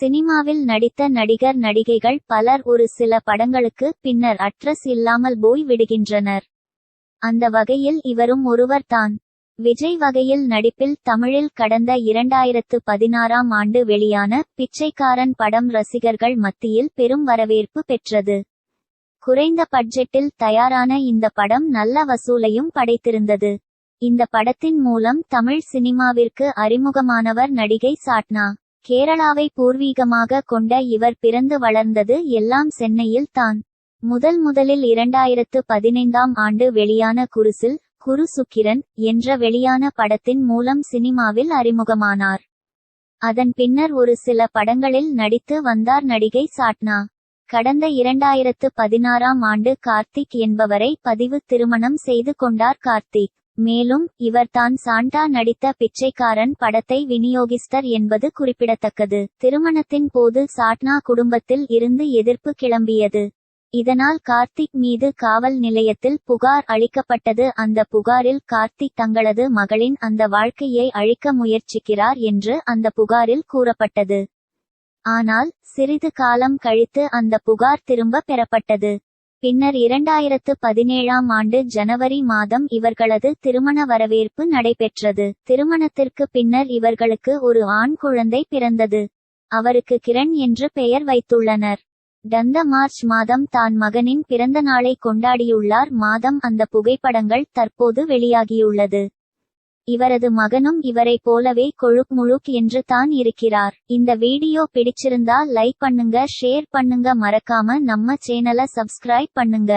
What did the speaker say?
சினிமாவில் நடித்த நடிகர் நடிகைகள் பலர் ஒரு சில படங்களுக்கு பின்னர் அட்ரஸ் இல்லாமல் போய் விடுகின்றனர். அந்த வகையில் இவரும் ஒருவர்தான் விஜய் வகையில் நடிப்பில் தமிழில் கடந்த இரண்டாயிரத்து பதினாறாம் ஆண்டு வெளியான பிச்சைக்காரன் படம் ரசிகர்கள் மத்தியில் பெரும் வரவேற்பு பெற்றது. குறைந்த பட்ஜெட்டில் தயாரான இந்த படம் நல்ல வசூலையும் படைத்திருந்தது. இந்த படத்தின் மூலம் தமிழ் சினிமாவிற்கு அறிமுகமானவர் நடிகை சாட்னா. கேரளாவை பூர்வீகமாக கொண்ட இவர் பிறந்து வளர்ந்தது எல்லாம் சென்னையில் தான். முதல் முதலில் இரண்டாயிரத்து பதினைந்தாம் ஆண்டு வெளியான குருசில் குரு சுக்கிரன் என்ற வெளியான படத்தின் மூலம் சினிமாவில் அறிமுகமானார். அதன் பின்னர் ஒரு சில படங்களில் நடித்து வந்தார் நடிகை சாட்னா. கடந்த இரண்டாயிரத்து பதினாறாம் ஆண்டு கார்த்திக் என்பவரை பதிவு திருமணம் செய்து கொண்டார் கார்த்திக். மேலும் இவர் தான் சாண்டா நடித்த பிச்சைக்காரன் படத்தை விநியோகிஸ்தர் என்பது குறிப்பிடத்தக்கது. திருமணத்தின் போது சாட்னா குடும்பத்தில் இருந்து எதிர்ப்பு கிளம்பியது. இதனால் கார்த்திக் மீது காவல் நிலையத்தில் புகார் அளிக்கப்பட்டது. அந்த புகாரில் கார்த்திக் தங்களது மகளின் அந்த வாழ்க்கையை அழிக்க முயற்சிக்கிறார் என்று அந்த புகாரில் கூறப்பட்டது. ஆனால் சிறிது காலம் கழித்து அந்த புகார் திரும்ப பெறப்பட்டது. பின்னர் இரண்டாயிரத்து பதினேழாம் ஆண்டு ஜனவரி மாதம் இவர்களது திருமண வரவேற்பு நடைபெற்றது. திருமணத்திற்கு பின்னர் இவர்களுக்கு ஒரு ஆண் குழந்தை பிறந்தது. அவருக்கு கிரண் என்று பெயர் வைத்துள்ளனர். டந்த மார்ச் மாதம் தான் மகனின் பிறந்த நாளை கொண்டாடியுள்ளார். மாதம் அந்த புகைப்படங்கள் தற்போது வெளியாகியுள்ளது. இவரது மகனும் இவரை போலவே கொழுக் முழுக் என்று தான் இருக்கிறார். இந்த வீடியோ பிடிச்சிருந்தா லைக் பண்ணுங்க ஷேர் பண்ணுங்க மறக்காம நம்ம சேனலை சப்ஸ்கிரைப் பண்ணுங்க.